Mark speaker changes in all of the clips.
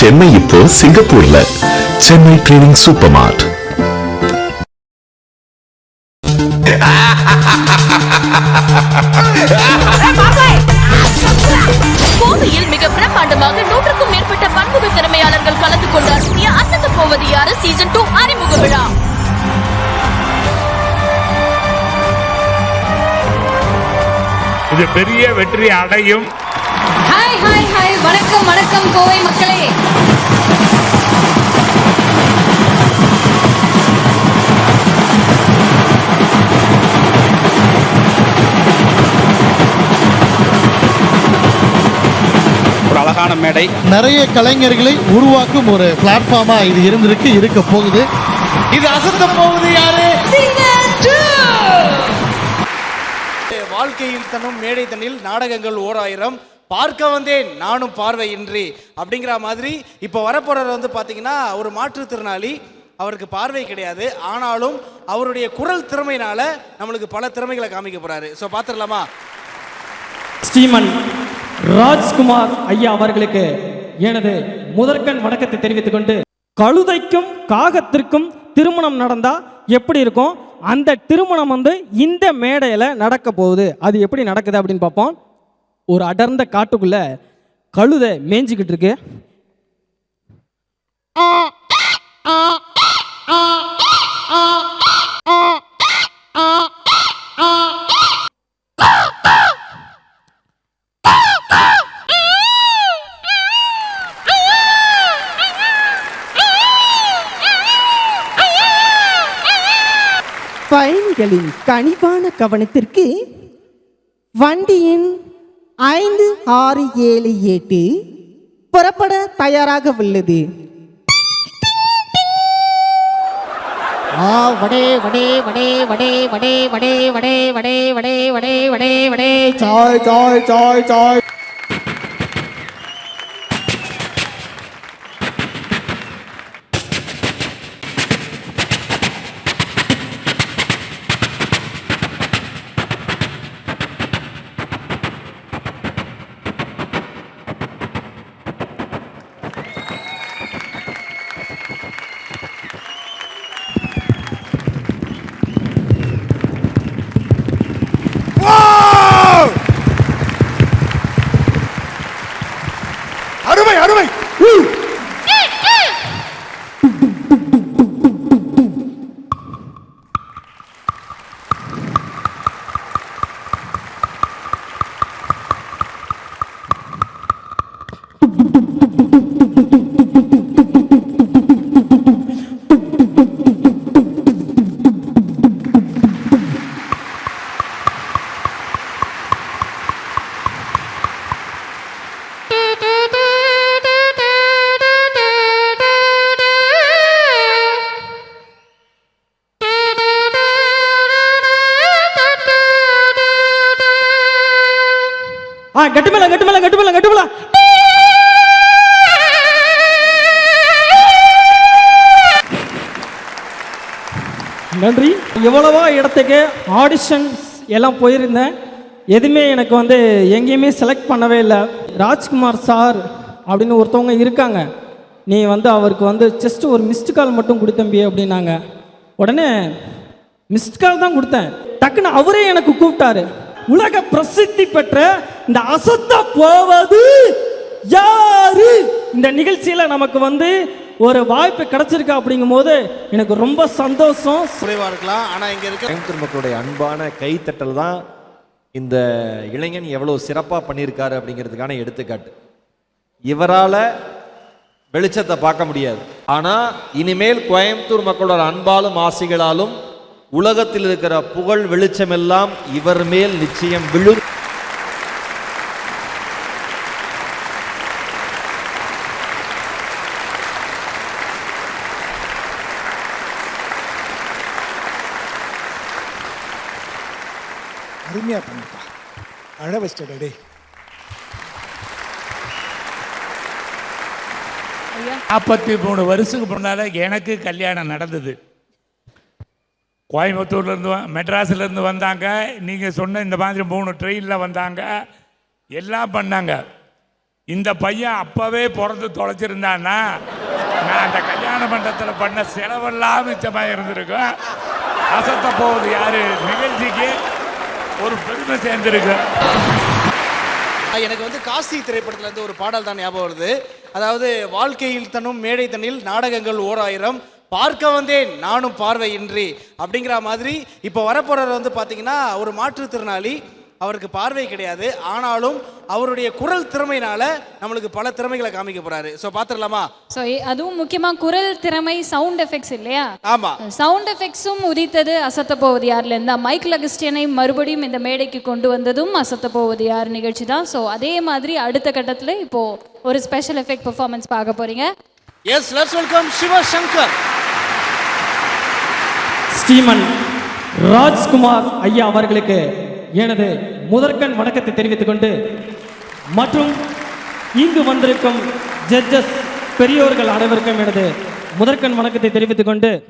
Speaker 1: சென்னை இப்போ சிங்கப்பூர்ல. Chennai trading super மார்ட்
Speaker 2: கோவையில் மிக பிரம்மாண்டமாக நூற்றுக்கும் மேற்பட்ட பன்முக திறமையாளர்கள் கலந்து கொண்டு அசத்திய அசத்த போவது யாரு சீசன் டூ அறிமுக விழா.
Speaker 3: இது பெரிய வெற்றி அடையும்.
Speaker 4: ஹாய் ஹாய் ஹாய் வணக்கம் வணக்கம் கோவை மக்களே.
Speaker 5: ஒரு அழகான மேடை.
Speaker 6: நிறைய கலைஞர்களை உருவாக்கும் ஒரு பிளாட்ஃபார்மா இது இருந்திருக்கு இருக்க போகுது. இது அசத்த போகுது யாரு?
Speaker 7: வாழ்க்கையில் தன்னும் மேடை தண்ணில் நாடகங்கள் ஓர் ஆயிரம். பார்க்க வந்தேன் நானும் பார்வையின்றி அப்படிங்கிற மாதிரி இப்போ வரப்போறவர் வந்து பார்த்தீங்கன்னா ஒரு மாற்றுத்திறனாளி அவருக்கு பார்வை கிடையாது. ஆனாலும் அவருடைய குரல் திறமையினால நம்மளுக்கு பல திறமைகளை காமிக்க போறாரு. ஸோ பார்த்துடலாமா
Speaker 8: ஸ்ரீமன் ராஜ்குமார் ஐயா அவர்களுக்கு எனது முதற்கண் வணக்கத்தை தெரிவித்துக் கொண்டு கழுதைக்கும் காகத்திற்கும் திருமணம் நடந்தா எப்படி இருக்கும்? அந்த திருமணம் வந்து இந்த மேடையில் நடக்க போகுது. அது எப்படி நடக்குது அப்படின்னு பார்ப்போம். ஒரு அடர்ந்த காட்டுக்குள்ள கழுதை மேய்ஞ்சிக்கிட்டு இருக்கு.
Speaker 9: பயணிகளின் கனிவான கவனத்திற்கு வண்டியின் ஐந்து ஆறு ஏழு எட்டு புறப்பட தயாராக உள்ளது ஆ வடே வடே வடே வடே வடே வடே வடே வடே வடே வடே வடே வடே சாய் சாய் சாய் சாய்
Speaker 8: நன்றி. எவ்வளவோ இடத்துக்கு ஆடிஷன்ஸ் எல்லாம் போயிருந்தேன். எதுவுமே எனக்கு வந்து எங்கேயுமே செலக்ட் பண்ணவே இல்லை. ராஜ்குமார் சார் அப்படின்னு ஒருத்தவங்க இருக்காங்க. நீ வந்து அவருக்கு வந்து ஜஸ்ட் ஒரு மிஸ்டு கால் மட்டும் கொடுத்தம்பி அப்படின்னாங்க. உடனே மிஸ்டு கால் தான் கொடுத்தேன். டக்குன்னு அவரே எனக்கு கூப்பிட்டாரு. உலக பிரசித்தி பெற்ற இந்த அசத்த போவது யாரு? இந்த நிகழ்ச்சியில நமக்கு வந்து ஒரு வாய்ப்பு கிடைச்சிருக்கு அப்படிங்கும்போது எனக்கு ரொம்ப சந்தோஷம்.
Speaker 7: குறைவா இருக்கலாம். ஆனா இங்க இருக்க
Speaker 10: கோயம்புத்தூர் மக்களுடைய அன்பான கைத்தட்டல் தான் இந்த இளைஞன் எவ்வளவு சிறப்பாக பண்ணியிருக்காரு அப்படிங்கிறதுக்கான எடுத்துக்காட்டு. இவரால் வெளிச்சத்தை பார்க்க முடியாது. ஆனால் இனிமேல் கோயம்புத்தூர் மக்களோட அன்பாலும் ஆசைகளாலும் உலகத்தில் இருக்கிற புகழ் வெளிச்சமெல்லாம் இவர் மேல் நிச்சயம் விழும்
Speaker 3: அருமையா பண்ணிப்பா அழ வச்சிட்டா டேய். நாற்பத்தி மூணு வருஷத்துக்கு முன்னால எனக்கு கல்யாணம் நடந்தது. கோயம்புத்தூர்லேருந்து மெட்ராஸ்லேருந்து வந்தாங்க. நீங்கள் சொன்ன இந்த மாதிரி மூணு ட்ரெயினில் வந்தாங்க. எல்லாம் பண்ணாங்க. இந்த பையன் அப்பவே பிறந்து தொலைச்சிருந்தான்னா நான் அந்த கல்யாண மண்டபத்தில் பண்ண செலவெல்லாம் மிச்சமாக இருந்திருக்கும் அசத்த போவது யாரு? நிகழ்ச்சிக்கு ஒரு பெருமை சேர்ந்திருக்கு.
Speaker 7: எனக்கு வந்து காசி திரைப்படத்துல இருந்து ஒரு பாடல் தான் ஞாபகம் வருது. அதாவது வாழ்க்கையில் தனும் மேடை தனில் நாடகங்கள் ஓர் ஆயிரம் பார்க்க வந்தேன் நானும் பார்வையின்றி. அப்படிங்கிற மாதிரி இப்போ வரப்போறவர் வந்து பார்த்தீங்கன்னா ஒரு மாற்றுத்திறனாளி அவருக்கு பார்வை கிடையாது. ஆனாலும் அவருடைய குரல் திறமையினால நம்மளுக்கு பல திறமைகளை காமிக்க போறாரு. ஸோ பார்த்துடலாமா?
Speaker 4: ஸோ அதுவும் முக்கியமா குரல் திறமை சவுண்ட் எஃபெக்ட்ஸ் இல்லையா?
Speaker 7: ஆமா.
Speaker 4: சவுண்ட் எஃபெக்ட்ஸும் உதித்தது அசத்த போவது யார்ல இருந்தா மைக் லகிஸ்டியனை மறுபடியும் இந்த மேடைக்கு கொண்டு வந்ததும் அசத்த போவது யார் நிகழ்ச்சி தான். ஸோ அதே மாதிரி அடுத்த கட்டத்தில் இப்போ ஒரு ஸ்பெஷல் எஃபெக்ட் பெர்ஃபார்மன்ஸ் பார்க்க போறீங்க.
Speaker 7: Yes let's welcome Sivasankar
Speaker 8: Shriman Rajkumar ஐயா அவர்களுக்கு எனது முதற்கண் வணக்கத்தை தெரிவித்துக் கொண்டு மற்றும் இங்கு வந்திருக்கும் ஜட்ஜஸ் பெரியோர்கள் அனைவருக்கும் எனது முதற்கண் வணக்கத்தை தெரிவித்துக் கொண்டு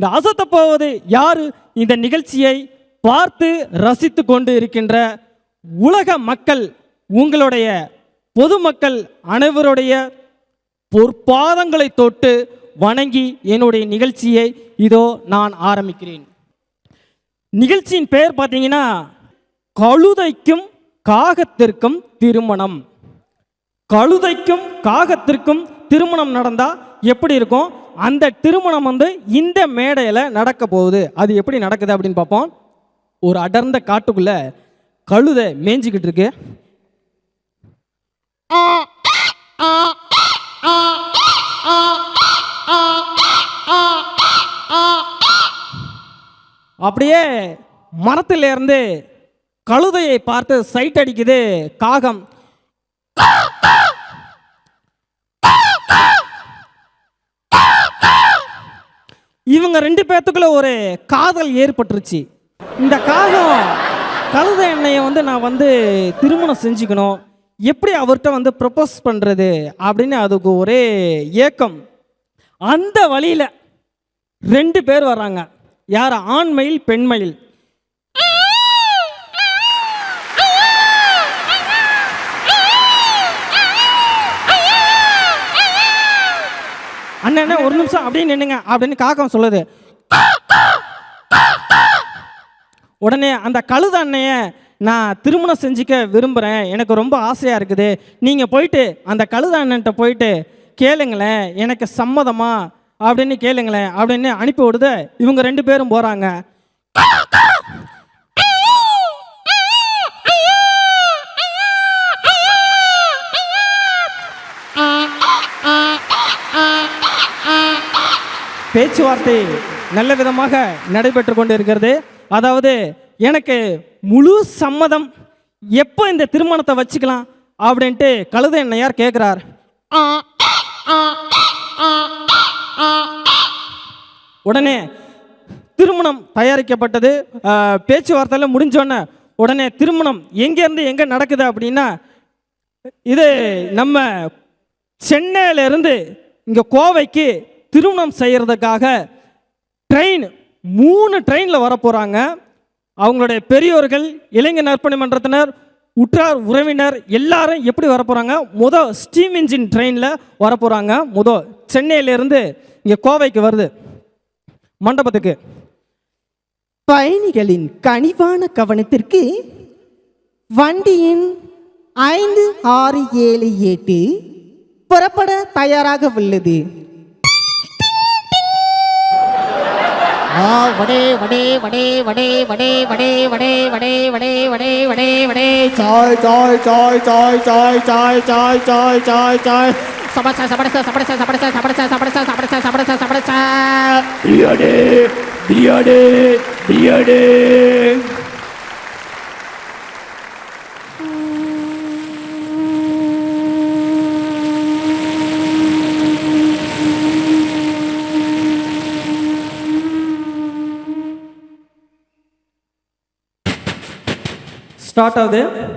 Speaker 8: இந்த அசத்த போவது யாரு? இந்த நிகழ்ச்சியை பார்த்து ரசித்து கொண்டு இருக்கின்ற உலக மக்கள் உங்களுடைய பொதுமக்கள் அனைவருடைய பொற்பாதங்களை தொட்டு வணங்கி என்னுடைய நிகழ்ச்சியை இதோ நான் ஆரம்பிக்கிறேன். நிகழ்ச்சியின் பெயர் பார்த்தீங்கன்னா கழுதைக்கும் காகத்திற்கும் திருமணம். கழுதைக்கும் காகத்திற்கும் திருமணம் நடந்தா எப்படி இருக்கும்? அந்த திருமணம் வந்து இந்த மேடையில் நடக்க போகுது. அது எப்படி நடக்குது அப்படின்னு பார்ப்போம். ஒரு அடர்ந்த காட்டுக்குள்ள கழுதை மேய்ஞ்சிக்கிட்டு இருக்கு. அப்படியே மரத்துல இருந்து கழுதையை பார்த்து சைட் அடிக்குது. காகம். இவங்க ரெண்டு பேர்த்துக்குள்ள ஒரு காதல் ஏற்பட்டுருச்சு. இந்த காகம் கழுதை எண்ணெயை வந்து நான் வந்து திருமணம் செஞ்சுக்கணும். எப்படி அவர்கிட்ட வந்து ப்ரப்போஸ் பண்ணுறது அப்படின்னு அதுக்கு ஒரே ஏக்கம். அந்த வழியில் ரெண்டு பேர் வராங்க யார்? ஆண்மயில் பெண்மயில். அண்ணன் ஒரு நிமிஷம் அப்படியே நின்னுங்க அப்படின்னு காக்கம் சொல்லுது. உடனே அந்த கழுத அண்ணைய நான் திருமணம் செஞ்சுக்க விரும்புகிறேன் எனக்கு ரொம்ப ஆசையாக இருக்குது. நீங்கள் போயிட்டு அந்த கழுத அண்ணன்ட்ட போயிட்டு கேளுங்களேன். எனக்கு சம்மதமா? அப்படின்னு கேளுங்களேன். அப்படின்னு அனுப்பி விடுது இவங்க ரெண்டு பேரும் போகிறாங்க பேச்சுவார்த்தை நல்ல விதமாக நடைபெற்று கொண்டு இருக்கிறது அதாவது எனக்கு முழு சம்மதம் எப்போ இந்த திருமணத்தை வச்சுக்கலாம் அப்படின்ட்டு கழுத என்னையார் கேட்குறார் உடனே திருமணம் தயாரிக்கப்பட்டது. பேச்சுவார்த்தையில் முடிஞ்சோடனே உடனே திருமணம் எங்கேருந்து எங்கே நடக்குது அப்படின்னா இது நம்ம சென்னையிலேருந்து இங்கே கோவைக்கு திருமணம் செய்கிறதுக்காக ட்ரெயின் மூணு ட்ரெயினில் வரப்போகிறாங்க அவங்களுடைய பெரியோர்கள் இளைஞர் நற்பணி மன்றத்தினர் உற்றார் உறவினர் எல்லாரும் எப்படி வரப்போகிறாங்க முத ஸ்டீம் இன்ஜின் ட்ரெயினில் வரப்போகிறாங்க முத சென்னையிலேருந்து இங்கே கோவைக்கு வருது. மண்டபத்துக்கு.
Speaker 9: பயணிகளின் கனிவான கவனத்திற்கு வண்டியின் ஐந்து ஆறு ஏழு எட்டு புறப்பட தயாராக உள்ளது. ஆ வடே வடே வடே வடே வடே வடே வடே வடே வடே வடே வடே வடே Sai Sai Sai Sai Sai Sai Sai Sai Sai Sai சபடசா சபடசா சபடசா சபடசா சபடசா சபடசா சபடசா சபடசா சபடசா
Speaker 3: பிரியாடே பிரியாடே பிரியாடே
Speaker 8: start of the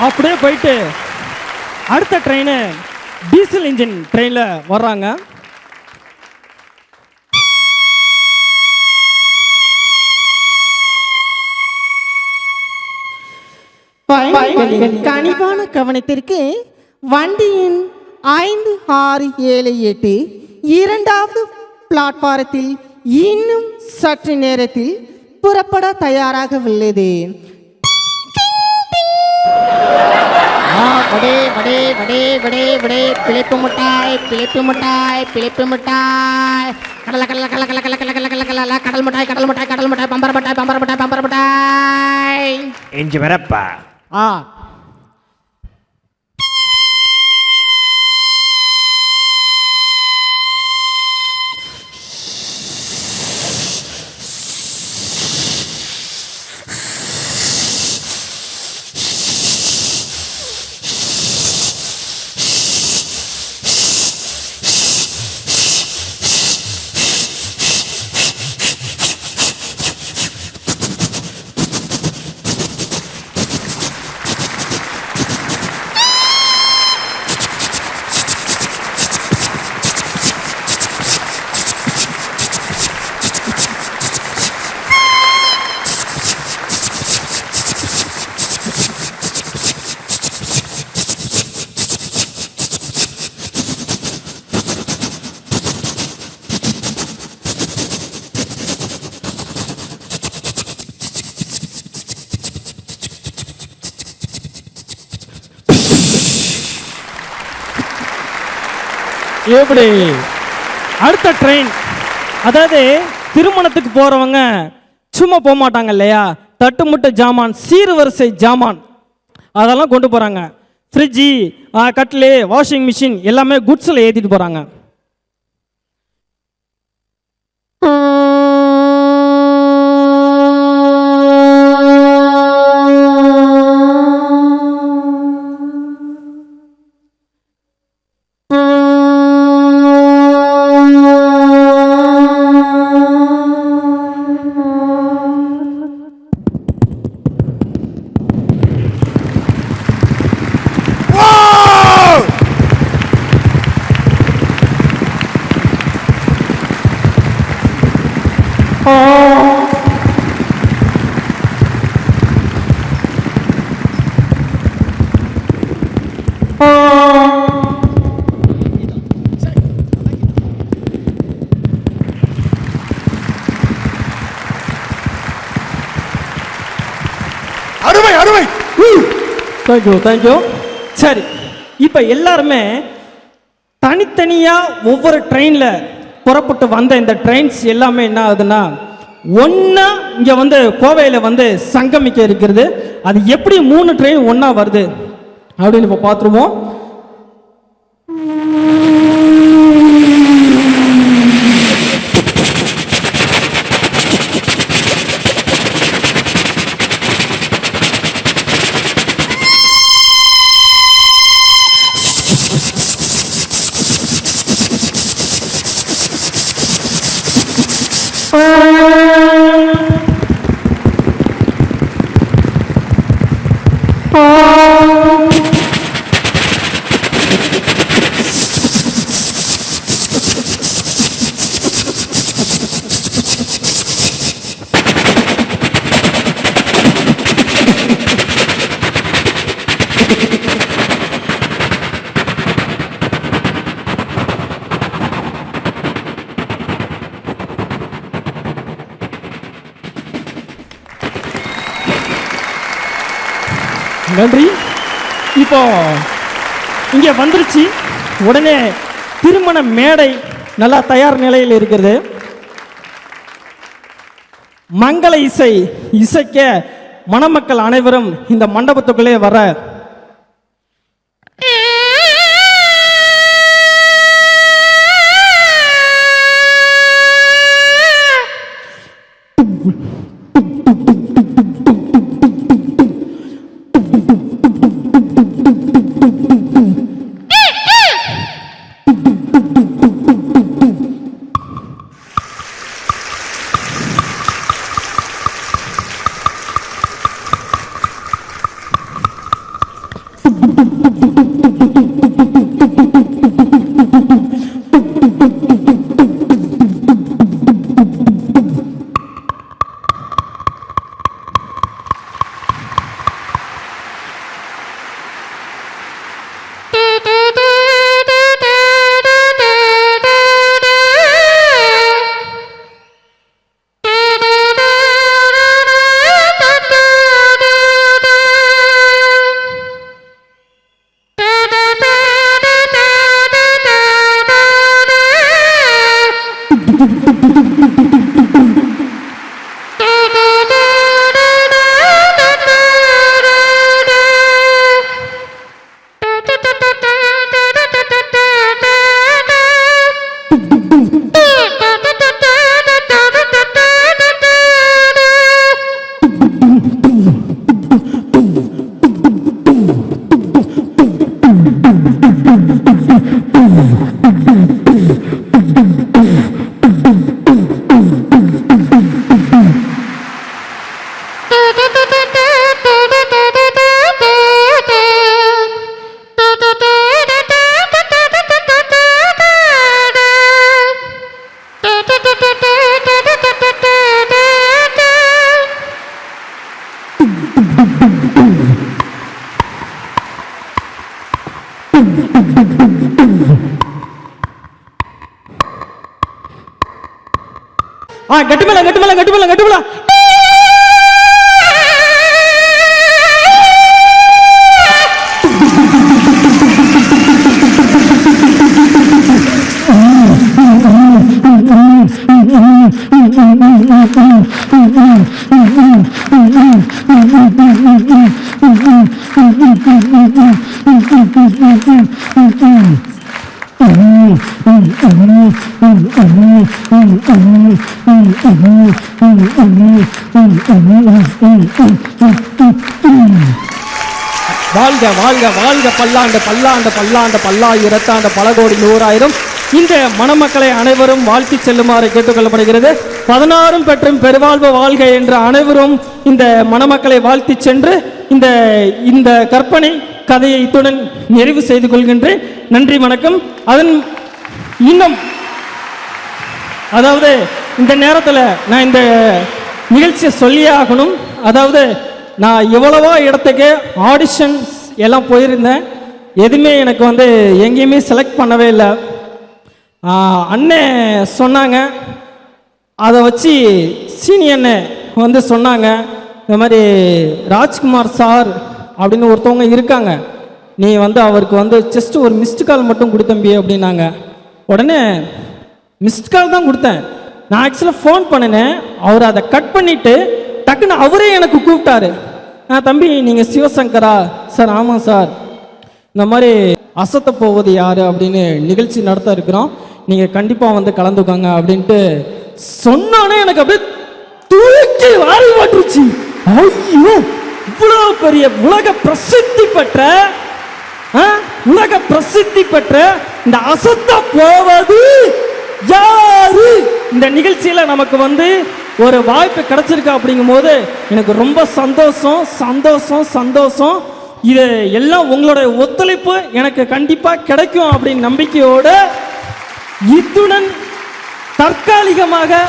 Speaker 8: அப்படியே போயிட்டு அடுத்த ட்ரெயின் டீசல் இன்ஜின் ட்ரெயினில் வர்றாங்க.
Speaker 9: கனிவான கவனத்திற்கு வண்டியின் ஐந்து ஆறு ஏழு எட்டு இரண்டாவது பிளாட்பாரத்தில் இன்னும் சற்று நேரத்தில் புறப்பட தயாராக உள்ளது வடே வடே வடே வடே வடே. பிழைப்பு மிட்டாய் பிழைப்பு மிட்டாய் பிழைப்பு மிட்டாய். கடல கடல கடல கடல கடல கடல கடல கடல கடல. மிட்டாய் கடல் மிட்டாய் கடல் மிட்டாய் பம்பர மிட்டாய் பம்பர மிட்டாய் பம்பர மிட்டாய்.
Speaker 5: எஞ்சி வரப்பா
Speaker 9: ஆ.
Speaker 8: எப்படி? அடுத்த ட்ரெயின் அதாவது திருமணத்துக்கு போகிறவங்க சும்மா போக மாட்டாங்க இல்லையா? தட்டுமுட்டை ஜாமான் சீர்வரிசை ஜாமான். அதெல்லாம் கொண்டு போகிறாங்க ஃப்ரிட்ஜி கட்லு வாஷிங் மிஷின் எல்லாமே குட்ஸில் ஏற்றிட்டு போகிறாங்க
Speaker 3: அருமை அருமை.
Speaker 8: தேங்க்யூ தேங்க்யூ சரி இப்போ எல்லாருமே தனித்தனியாக ஒவ்வொரு ட்ரெயினில் புறப்பட்டு வந்த இந்த ட்ரெயின்ஸ் எல்லாமே என்ன ஆகுதுன்னா ஒன்றா இங்கே வந்து கோவையில் வந்து சங்கமிக்க இருக்கிறது. அது எப்படி மூணு ட்ரெயின் ஒன்றா வருது? அப்படின்னு இப்போ பார்த்துருவோம். நன்றி. இப்போ இங்கே வந்துருச்சு. உடனே திருமண மேடை நல்லா தயார் நிலையில் இருக்கிறது. மங்கள இசை இசைக்க மணமக்கள் அனைவரும் இந்த மண்டபத்துக்குள்ளே வர ஆ கட்டு மேல Mm-hmm. வாழ்க வாழ்க வாழ்க பல்லாண்டு பல்லாண்டு பல்லாண்டு பல்லாயிரத்தாண்டு பல கோடி நூறாயிரம். இந்த மணமக்களை அனைவரும் வாழ்த்தி செல்லுமாறு கேட்டுக்கொள்ளப்படுகிறது. பதினாறும் பெற்றும் பெருவாழ்வு வாழ்க என்ற அனைவரும் இந்த மணமக்களை வாழ்த்தி சென்று இந்த இந்த கற்பனை கதையை இத்துடன் நிறைவு செய்து கொள்கின்றேன். நன்றி வணக்கம். அதன் இன்னும் அதாவது இந்த நேரத்தில் நான் இந்த நிகழ்ச்சியை சொல்லியே ஆகணும். அதாவது நான் எவ்வளவோ இடத்துக்கு ஆடிஷன்ஸ் எல்லாம் போயிருந்தேன். எதுவுமே எனக்கு வந்து எங்கேயுமே செலக்ட் பண்ணவே இல்லை. அண்ணே அண்ணன் சொன்னாங்க. அதை வச்சு சீனியன்னு வந்து சொன்னாங்க. இந்த மாதிரி ராஜ்குமார் சார் அப்படின்னு ஒருத்தவங்க இருக்காங்க. நீ வந்து அவருக்கு வந்து ஜஸ்ட் ஒரு மிஸ்டு கால் மட்டும் கொடுத்தம்பி அப்படின்னாங்க. உடனே மிஸ்ட் கால் தான் கொடுத்தேன். நான் ஆக்சுவலாக ஃபோன் பண்ணினேன். அவர் அதை கட் பண்ணிவிட்டு டக்குன்னு அவரே எனக்கு கூப்பிட்டாரு. ஆ தம்பி நீங்கள் சிவசங்கரா? சார் ஆமாம் சார். இந்த மாதிரி அசத்த போவது யார் அப்படின்னு நிகழ்ச்சி நடத்த இருக்கிறோம். நீங்கள் கண்டிப்பாக வந்து கலந்துக்கோங்க அப்படின்ட்டு சொன்னோன்னே எனக்கு அப்படியே தூக்கி வாரி மாட்டுருச்சு ஐயோ இவ்வளோ பெரிய உலக பிரசித்தி பெற்ற ஆ, உலக பிரசித்தி பெற்ற இந்த அசத்த போவது யாரு? இந்த நிகழ்ச்சியில நமக்கு வந்து ஒரு வாய்ப்பு கிடைச்சிருக்கு அப்படிங்கும்போது எனக்கு ரொம்ப சந்தோஷம் சந்தோஷம் சந்தோஷம். இது எல்லாம் உங்களுடைய ஒத்துழைப்பு எனக்கு கண்டிப்பா கிடைக்கும் அப்படின்னு நம்பிக்கையோடு இத்துடன் தற்காலிகமாக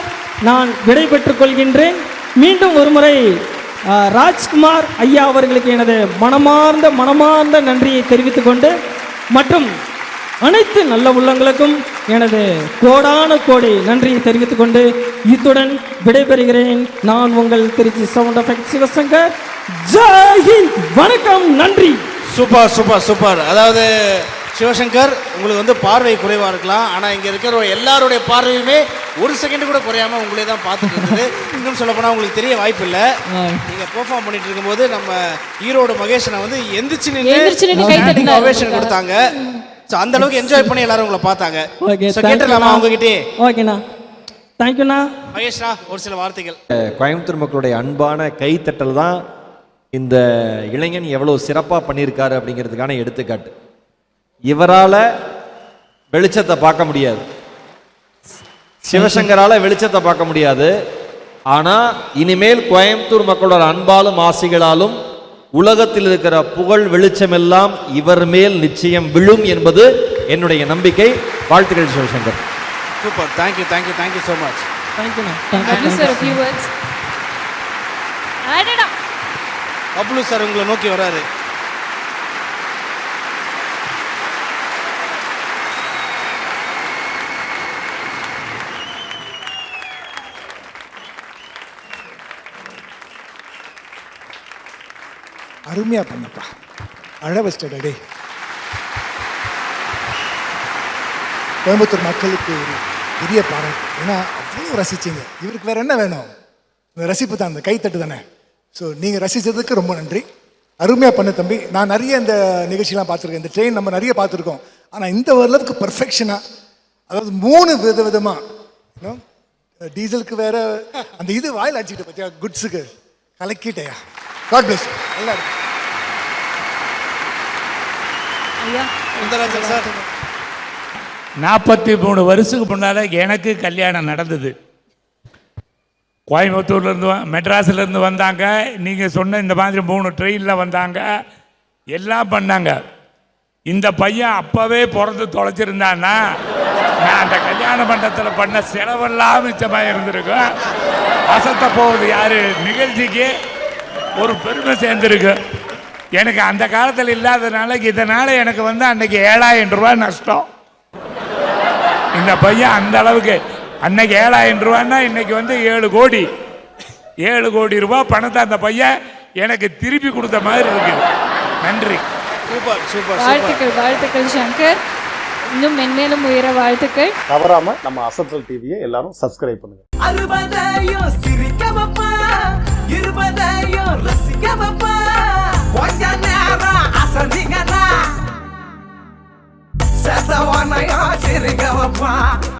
Speaker 8: நான் விடைபெற்றுக் கொள்கின்றேன். மீண்டும் ஒருமுறை ராஜ்குமார் ஐயா அவர்களுக்கு எனது மனமார்ந்த மனமார்ந்த நன்றியை தெரிவித்துக் கொண்டு மற்றும் அனைத்து நல்ல உள்ளங்களுக்கும் எனது கோடான கோடி நன்றியை தெரிவித்துக் கொண்டு இத்துடன் விடைபெறுகிறேன். நான் உங்கள் திருச்சி சவுண்ட் எஃபெக்ட் சிவசங்கர். ஜெய் ஹிந்த். வணக்கம். நன்றி.
Speaker 7: Super super super. அதாவது சிவசங்கர் உங்களுக்கு வந்து பார்வை குறைவா இருக்கலாம். ஆனா இங்க இருக்கிற எல்லாருடைய பார்வையுமே ஒரு செகண்ட் கூட குறையாம உங்களே தான் பார்த்துட்டு இருந்தது. இன்னும் சொல்ல போனா உங்களுக்கு தெரிய வாய்ப்பு இல்ல நீங்க பெர்ஃபார்ம் பண்ணிட்டு இருக்கும்போது நம்ம ஈரோடு மகேஷனை வந்து எந்திரிச்சு நின்று. ஓவேஷன் கொடுத்தாங்க. ஸோ அந்த அளவுக்கு என்ஜாய் பண்ணி எல்லாரும் உங்களை பார்த்தாங்க.
Speaker 8: ஓகே
Speaker 7: ஸோ கேட்டுடலாமா உங்ககிட்டே
Speaker 8: ஓகேண்ணா தேங்க்யூண்ணா
Speaker 7: மகேஷ்னா ஒரு சில வார்த்தைகள்.
Speaker 10: கோயம்புத்தூர் மக்களுடைய அன்பான கைத்தட்டல் தான் இந்த இளைஞன் எவ்வளோ சிறப்பாக பண்ணியிருக்காரு அப்படிங்கிறதுக்கான எடுத்துக்காட்டு. இவரால் வெளிச்சத்தை பார்க்க முடியாது. சிவசங்கரால வெளிச்சத்தை பார்க்க முடியாது. ஆனால் இனிமேல் கோயம்புத்தூர் மக்களோட அன்பாலும் ஆசைகளாலும் உலகத்தில் இருக்கிற புகழ் வெளிச்சமெல்லாம் இவர் மேல் நிச்சயம் விழும் என்பது என்னுடைய நம்பிக்கை. வாழ்த்துக்கள் Sivasankar.
Speaker 7: Super thank you thank you thank you so much Bablu sir உங்களை நோக்கி வராரு.
Speaker 11: அருமையாக பண்ணப்பா. அழ வச்சிட்டடா டேய். கோயம்புத்தூர் மக்களுக்கு ஒரு பெரிய பாராட்டு. ஏன்னா அவ்வளோ ரசிச்சிங்க. இவருக்கு வேற என்ன வேணும்? இந்த ரசிப்பு தான் அந்த கைத்தட்டு தானே? ஸோ நீங்கள் ரசித்ததுக்கு ரொம்ப நன்றி. அருமையாக பண்ண தம்பி. நான் நிறைய இந்த நிகழ்ச்சிலாம் பார்த்துருக்கேன். இந்த ட்ரெயின் நம்ம நிறைய பார்த்துருக்கோம். ஆனால் இந்த ஓரளவுக்கு பர்ஃபெக்ஷனாக அதாவது மூணு வித விதமாக டீசலுக்கு வேற அந்த இது வாயில் அடிச்சுட்டு பார்த்தியா குட்ஸுக்கு கலக்கிட்டேயா. காட் பிளஸ் நல்லா இருக்கு.
Speaker 7: சார்.
Speaker 3: நாற்பத்தி மூணு வருஷத்துக்கு முன்னால் எனக்கு கல்யாணம் நடந்தது. கோயம்புத்தூர்லேருந்து மெட்ராஸ்லேருந்து வந்தாங்க. நீங்கள் சொன்ன இந்த மாதிரி மூணு ட்ரெயினில் வந்தாங்க. எல்லாம் பண்ணாங்க. இந்த பையன் அப்போவே பிறந்து தொலைச்சிருந்தான்னா நான் அந்த கல்யாண மண்டபத்தில் பண்ண செலவெல்லாம் மிச்சமாக இருந்திருக்கும் அசத்த போகுது யார்? நிகழ்ச்சிக்கு ஒரு பெருமை சேர்ந்துருக்கு. எனக்கு அந்த காலத்தில் இல்லாதனால இதனால் எனக்கு வந்து அன்னைக்கு ஏழாயிரம் ரூபாய் நஷ்டம். இந்த பையன் அந்த அளவுக்கு அன்னைக்கு ஏழாயிரம் ரூபான்னா இன்னைக்கு வந்து ஏழு கோடி. ஏழு கோடி ரூபாய் பணத்தை அந்த பையன் எனக்கு திருப்பி கொடுத்த மாதிரி இருக்குது. நன்றி.
Speaker 7: Super super super.
Speaker 4: வாழ்த்துக்கள் வாழ்த்துக்கள் சங்கர். இன்னும் மென்மேலும் உயர வாழ்த்துக்கள்.
Speaker 12: தவறாம நம்ம அசத்தல் டிவியை எல்லாரும் சப்ஸ்கிரைப் பண்ணுங்க.
Speaker 13: அறுபதாயிரம் சிரிக்க வைப்பா இருபதாயிரம் ரசிக்க வைப்பா கொஞ்ச நேரம் அசந்திங்கடா செத்தவனையும் சிரிக்க வைப்பான்